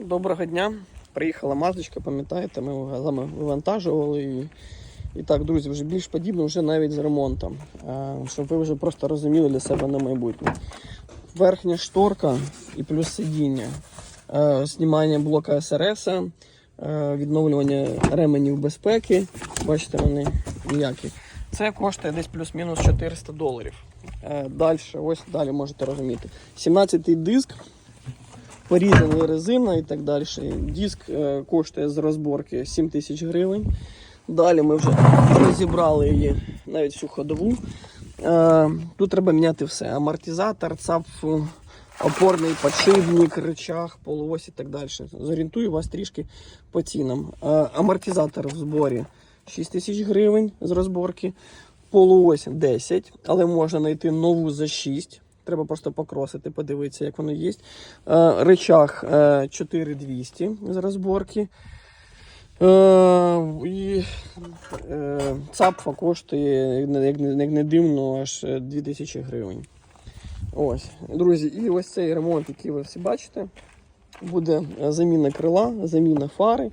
Доброго дня. Приїхала мазочка, пам'ятаєте, ми вами вивантажували. І, і так, друзі, вже більш подібно вже навіть з ремонтом. Щоб ви вже просто розуміли для себе на майбутнє. Верхня шторка і плюс сидіння. Е, знімання блока СРС, е, відновлювання ременів безпеки. Бачите, вони ніякі. Це коштує десь плюс-мінус 400 доларів. Е, далі, ось далі можете розуміти. 17-й диск порізана резина і так далі. Диск е, коштує з розборки 7 тисяч гривень. Далі ми вже розібрали її навіть всю ходову. Е, тут треба міняти все: амортизатор, ЦАП, опорний подшипник, рычаг, полуось і так далі. Зорієнтую вас трішки по цінам. Е, амортизатор в зборі 6 тисяч гривень з розборки. Полуось 10, але можна знайти нову за 6. Треба просто покросити, подивитися, як воно є. Е, Речах е, 4200 з розборки. Е, і е, цапфа коштує, як не, дивно, аж 2000 гривень. Ось, друзі, і ось цей ремонт, який ви всі бачите, буде е, заміна крила, заміна фари,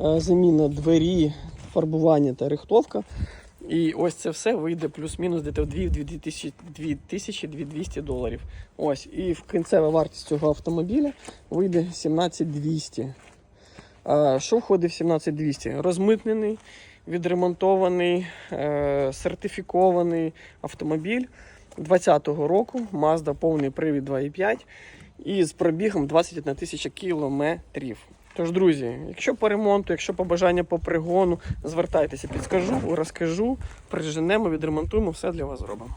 е, заміна двері, фарбування та рихтовка. І ось це все вийде плюс-мінус десь в 2200 доларів. Ось, і в кінцева вартість цього автомобіля вийде 17200. А, що входить в 17200? Розмитнений, відремонтований, е, сертифікований автомобіль 2020 року, Mazda повний привід 2.5 і з пробігом 21 тисяча кілометрів. Тож, друзі, якщо по ремонту, якщо по бажання по пригону, звертайтеся, підскажу, розкажу, приженемо, відремонтуємо, все для вас зробимо.